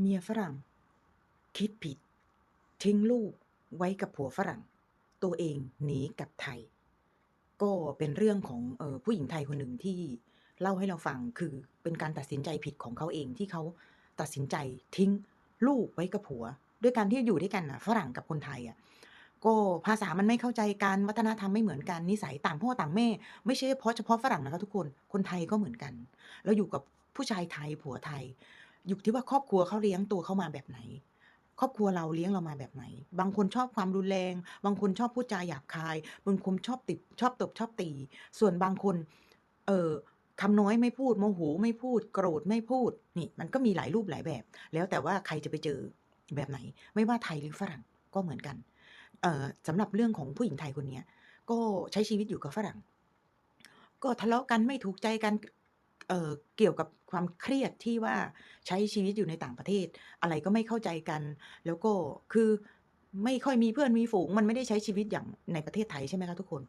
เมียฝรั่ง คิดผิด ทิ้งลูกไว้กับผัวฝรั่ง ตัวเองหนีกลับไทย ก็เป็นเรื่องของออผู้หญิงไทยคนหนึ่งที่เล่าให้เราฟังคือเป็นการตัดสินใจผิดของเขาเองที่เขาตัดสินใจทิ้งลูกไว้กับผัว ด้วยการที่อยู่ด้วยกันนะฝรั่งกับคนไทยอะก็ภาษามันไม่เข้าใจกันวัฒนธรรมไม่เหมือนกันนิสัยต่างพ่อต่างแม่ ไม่ใช่เพาะเฉพาะฝรั่งนะคะทุกคนคนไทยก็เหมือนกันเราอยู่กับผู้ชายไทยผัวไทย อยู่ที่ว่าครอบครัวเขาเลี้ยงตัวเขามาแบบไหน ครอบครัวเราเลี้ยงเรามาแบบไหน บางคนชอบความรุนแรง บางคนชอบพูดจาหยาบคาย บางคนชอบติดชอบตบชอบตี ส่วนบางคน เออคำน้อยไม่พูดโมโหไม่พูด โกรธไม่พูด นี่ มันก็มีหลายรูปหลายแบบ แล้วแต่ว่าใครจะไปเจอแบบไหน ไม่ว่าไทยหรือฝรั่งก็เหมือนกัน เอ่อสำหรับเรื่องของผู้หญิงไทยคนนี้ก็ใช้ชีวิตอยู่กับฝรั่ง ก็ทะเลาะกันไม่ถูกใจกัน เอ่อเกี่ยวกับความเครียดที่ว่าใช้ชีวิตอยู่ในต่างประเทศ อะไรก็ไม่เข้าใจกัน แล้วก็คือไม่ค่อยมีเพื่อนมีฝูง มันไม่ได้ใช้ชีวิตอย่างในประเทศไทยใช่ไหมคะทุกคน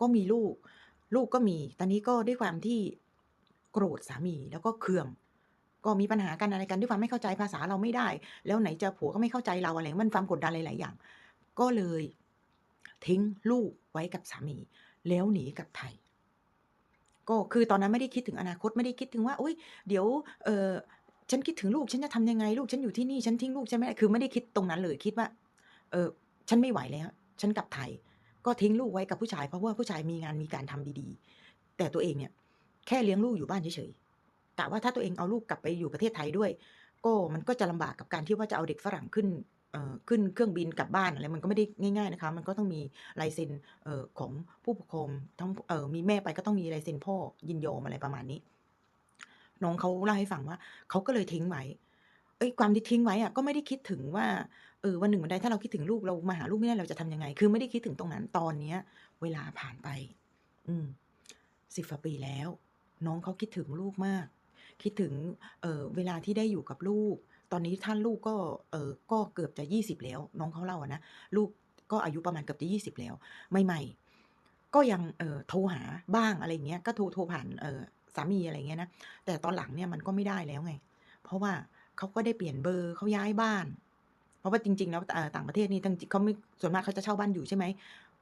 ก็มีลูก ลูกก็มี ตอนนี้ก็ด้วยความที่โกรธสามีแล้วก็เคือง ก็มีปัญหากันอะไรกันด้วยความไม่เข้าใจภาษาเราไม่ได้ แล้วไหนจะผัวก็ไม่เข้าใจเราอะไรมันความกดดันหลายๆอย่าง ก็เลยทิ้งลูกไว้กับสามี แล้วหนีกลับไทย ก็คือตอนนั้นไม่ได้คิดถึงอนาคตไม่ได้คิดถึงว่าอุ๊ยเดี๋ยวเออฉันคิดถึงลูกฉันจะทำยังไงลูกฉันอยู่ที่นี่ฉันทิ้งลูกฉันไม่ได้คือไม่ได้คิดตรงนั้นเลยคิดว่า เออฉันไม่ไหวแล้ว ฉันกลับไทย ก็ทิ้งลูกไว้กับผู้ชายเพราะว่าผู้ชายมีงานมีการทำดีๆ แต่ตัวเองเนี่ย แค่เลี้ยงลูกอยู่บ้านเฉยๆกะว่าถ้าตัวเองเอาลูกกลับไปอยู่ประเทศไทยด้วย ก็มันก็จะลำบากกับการที่ว่าจะเอาเด็กฝรั่งขึ้น ขึ้นเครื่องบินกลับบ้านอะไรมันก็ไม่ได้ง่าย ๆนะคะ มันก็ต้องมีลายเซ็นของผู้ปกครองทั้งออมีแม่ไปก็ต้องมีลายเซ็นพ่อยินยอมอะไรประมาณนี้ น้องเขาเล่าให้ฟังว่าเขาก็เลยทิ้งไว้เอ๊ยความที่ทิ้งไว้อะก็ไม่ได้คิดถึงว่าเออวันหนึ่งวันใดถ้าเราคิดถึงลูกเรามาหาลูกไม่ได้เราจะทำยังไง คือไม่ได้คิดถึงตรงนั้นตอนเนี้ย เวลาผ่านไป อืม10กว่าปีแล้ว น้องเขาคิดถึงลูกมาก คิดถึงเออเวลาที่ได้อยู่กับลูก ตอนนี้ท่านลูกก็เออก็เกือบจะ 20 แล้ว น้องเขาเล่าอะนะลูกก็อายุประมาณเกือบจะ20 แล้ว ใหม่ๆ ก็ยังเออโทรหาบ้างอะไรเงี้ยก็โทรโทรผ่านเออสามีอะไรเงี้ยนะแต่ตอนหลังเนี่ยมันก็ไม่ได้แล้วไง เพราะว่าเขาก็ได้เปลี่ยนเบอร์เขาย้ายบ้าน เพราะว่าจริง ๆ แล้วต่างประเทศนี่จริงเขาไม่ส่วนมากเขาจะเช่าบ้านอยู่ใช่ไหม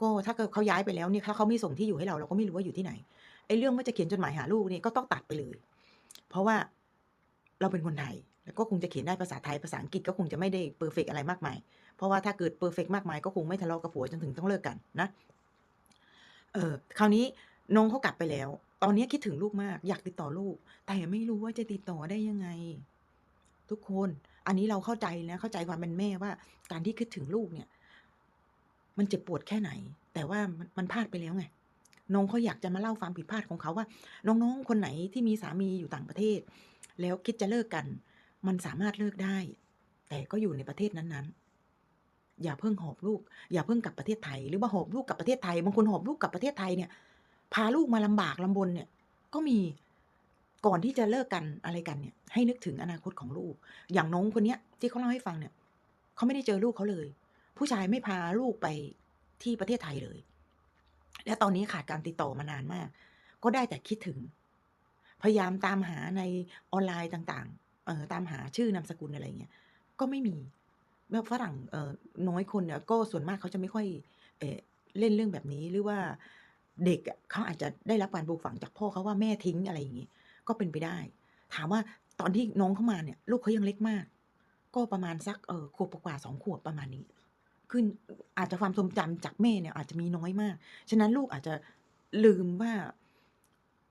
ก็ถ้าเกิดเขาย้ายไปแล้วเนี่ยถ้าเขาไม่ส่งที่อยู่ให้เราเราก็ไม่รู้ว่าอยู่ที่ไหนไอ้เรื่องว่าจะเขียนจดหมายหาลูกเนี่ยก็ต้องตัดไปเลย เพราะว่าเราเป็นคนไทย ก็คงจะเขียนได้ภาษาไทยภาษาอังกฤษก็คงจะไม่ได้เพอร์เฟกอะไรมากมาย เพราะว่าถ้าเกิดเพอร์เฟกมากมายก็คงไม่ทะเลาะกับผัวจนถึงต้องเลิกกันนะ เออคราวนี้น้องเขากลับไปแล้ว ตอนนี้คิดถึงลูกมากอยากติดต่อลูก แต่ไม่รู้ว่าจะติดต่อได้ยังไง ทุกคนอันนี้เราเข้าใจนะเข้าใจความเป็นแม่ว่า การที่คิดถึงลูกเนี่ย มันเจ็บปวดแค่ไหน แต่ว่ามันพลาดไปแล้วไงน้องเขาอยากจะมาเล่าความผิดพลาดของเขาว่า น้องๆคนไหนที่มีสามีอยู่ต่างประเทศ แล้วคิดจะเลิกกัน มันสามารถเลิกได้ แต่ก็อยู่ในประเทศนั้นๆ อย่าเพิ่งหอบลูก อย่าเพิ่งกลับประเทศไทย หรือว่าหอบลูกกลับประเทศไทย บางคนหอบลูกกลับประเทศไทยเนี่ย พาลูกมาลำบากลำบนเนี่ย ก็มี ก่อนที่จะเลิกกันอะไรกันเนี่ย ให้นึกถึงอนาคตของลูก อย่างน้องคนเนี้ย ที่เขาเล่าให้ฟังเนี่ย เขาไม่ได้เจอลูกเขาเลย ผู้ชายไม่พาลูกไปที่ประเทศไทยเลย และตอนนี้ขาดการติดต่อมานานมาก ก็ได้แต่คิดถึง พยายามตามหาในออนไลน์ต่าง เออตามหาชื่อนามสกุลอะไรเงี้ยก็ไม่มีแบบฝรั่งเออน้อยคนเนี่ยก็ส่วนมากเขาจะไม่ค่อยเออเล่นเรื่องแบบนี้หรือว่าเด็กเขาอาจจะได้รับการปลูกฝังจากพ่อเขาว่าแม่ทิ้งอะไรอย่างงี้ก็เป็นไปได้ ถามว่าตอนที่น้องเขามาเนี่ย ลูกเขายังเล็กมาก ก็ประมาณสักเออขวบกว่าๆ2ขวบประมาณนี้คืออาจจะความทรงจำจากแม่เนี่ย อาจจะมีน้อยมาก ฉะนั้นลูกอาจจะลืมว่า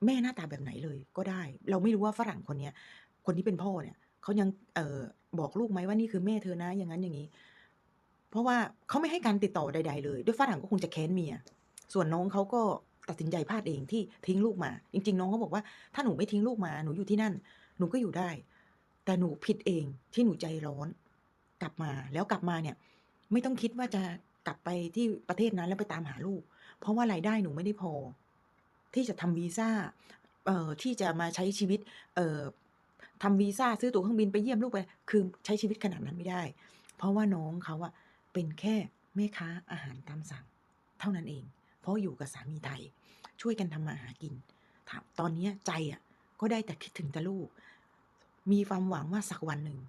แม่หน้าตาแบบไหนเลยก็ได้ เราไม่รู้ว่าฝรั่งคนเนี้ย คนที่เป็นพ่อเนี่ยเขายังเออบอกลูกไหมว่านี่คือแม่เธอนะ อย่างงั้นอย่างงี้ เพราะว่าเขาไม่ให้การติดต่อใด ๆ เลย ด้วยฝรั่งก็คงจะแค้นเมีย ส่วนน้องเขาก็ตัดสินใจพลาดเองที่ทิ้งลูกมา จริง ๆ น้องเขาบอกว่าถ้าหนูไม่ทิ้งลูกมาหนูอยู่ที่นั่น หนูก็อยู่ได้ แต่หนูผิดเองที่หนูใจร้อน กลับมาแล้วกลับมาเนี่ย ไม่ต้องคิดว่าจะกลับไปที่ประเทศนั้นแล้วไปตามหาลูก เพราะว่ารายได้หนูไม่ได้พอ ที่จะทำวีซาเอ่อที่จะมาใช้ชีวิตเอ่อ ทำวีซ่าซื้อตั๋วเครื่องบินไปเยี่ยมลูกไป คือใช้ชีวิตขนาดนั้นไม่ได้ เพราะว่าน้องเขาอะเป็นแค่แม่ค้าอาหารตามสั่ง เท่านั้นเอง เพราะอยู่กับสามีไทย ช่วยกันทำมาหากินถามตอนนี้ใจอะก็ได้แต่คิดถึงแต่ลูก มีความหวังว่าสักวันหนึ่ง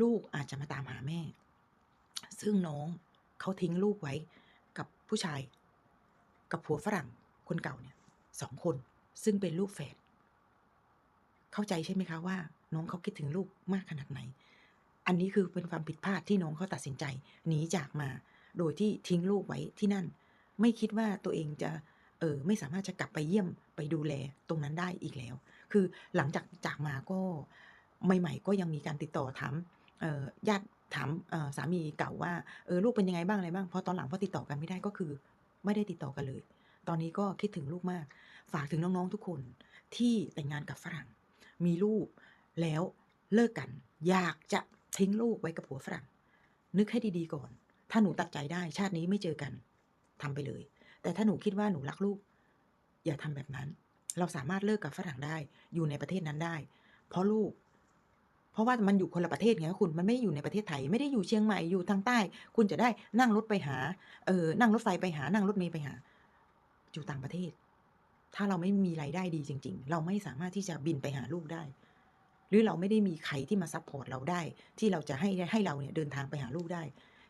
ลูกอาจจะมาตามหาแม่ ซึ่งน้องเขาทิ้งลูกไว้กับผู้ชาย กับผัวฝรั่งคนเก่าเนี่ยสองคนซึ่งเป็นลูกแฝด เข้าใจใช่ไหมคะว่า น้องเขาคิดถึงลูกมากขนาดไหน อันนี้คือเป็นความผิดพลาดที่น้องเขาตัดสินใจหนีจากมา โดยที่ทิ้งลูกไว้ที่นั่น ไม่คิดว่าตัวเองจะเออไม่สามารถจะกลับไปเยี่ยมไปดูแลตรงนั้นได้อีกแล้ว คือหลังจากจากมาก็ใหม่ๆ ก็ยังมีการติดต่อถามญาติถามสามีเก่าว่าเออลูกเป็นยังไงบ้างอะไรบ้างพอตอนหลังพอติดต่อกันไม่ได้ก็คือ ไม่ได้ติดต่อกันเลย ตอนนี้ก็คิดถึงลูกมาก ฝากถึงน้องๆทุกคนที่แต่งงานกับฝรั่ง มีลูกแล้วเลิกกัน อยากจะทิ้งลูกไว้กับผัวฝรั่ง นึกให้ดีๆก่อน ถ้าหนูตัดใจได้ชาตินี้ไม่เจอกันทำไปเลย แต่ถ้าหนูคิดว่าหนูรักลูก อย่าทำแบบนั้น เราสามารถเลิกกับฝรั่งได้ อยู่ในประเทศนั้นได้ เพราะลูก เพราะว่ามันอยู่คนละประเทศไงคุณมันไม่ได้อยู่ในประเทศไทย ไม่ได้อยู่เชียงใหม่อยู่ทางใต้ คุณจะได้นั่งรถไปหาเออนั่งรถไฟไปหานั่งรถเมล์ไปหา อยู่ต่างประเทศ ถ้าเราไม่มีรายได้ดีจริง ๆ เราไม่สามารถที่จะบินไปหาลูกได้ หรือเราไม่ได้มีใครที่มาซัพพอร์ตเราได้ ที่เราจะให้ให้เราเนี่ยเดินทางไปหาลูกได้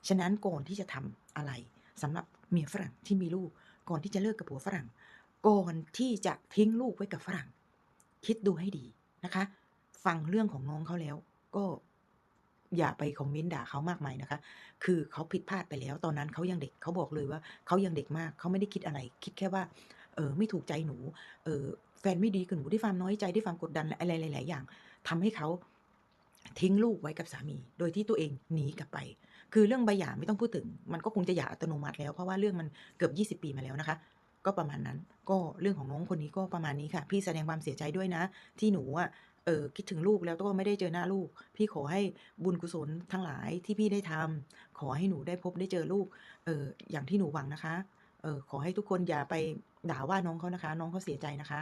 ฉะนั้นก่อนที่จะทำอะไรสำหรับเมียฝรั่งที่มีลูก ก่อนที่จะเลิกกับผัวฝรั่ง ก่อนที่จะทิ้งลูกไว้กับฝรั่ง คิดดูให้ดีนะคะ ฟังเรื่องของน้องเขาแล้ว ก็อย่าไปคอมเมนต์ด่าเขามากมายนะคะ คือเขาผิดพลาดไปแล้ว ตอนนั้นเขายังเด็ก เขาบอกเลยว่าเขายังเด็กมาก เขาไม่ได้คิดอะไร คิดแค่ว่า เออไม่ถูกใจหนู เออแฟนไม่ดีกับหนูด้วยความน้อยใจด้วยความกดดันอะไรหลาย ๆ อย่างทำให้เขาทิ้งลูกไว้กับสามี โดยที่ตัวเองหนีกลับไป คือเรื่องใบหย่าไม่ต้องพูดถึง มันก็คงจะหย่าอัตโนมัติแล้วเพราะว่าเรื่องมันเกือบ 20 ปีมาแล้วนะคะ ก็ประมาณนั้น ก็เรื่องของน้องคนนี้ก็ประมาณนี้ค่ะ พี่แสดงความเสียใจด้วยนะ ที่หนูอะเออคิดถึงลูกแล้วก็ไม่ได้เจอหน้าลูก พี่ขอให้บุญกุศลทั้งหลายที่พี่ได้ทำขอให้หนูได้พบได้เจอลูกเอออย่างที่หนูหวังนะคะ เออขอให้ทุกคนอย่าไปด่าว่าน้องเขานะคะ น้องเขาเสียใจนะคะ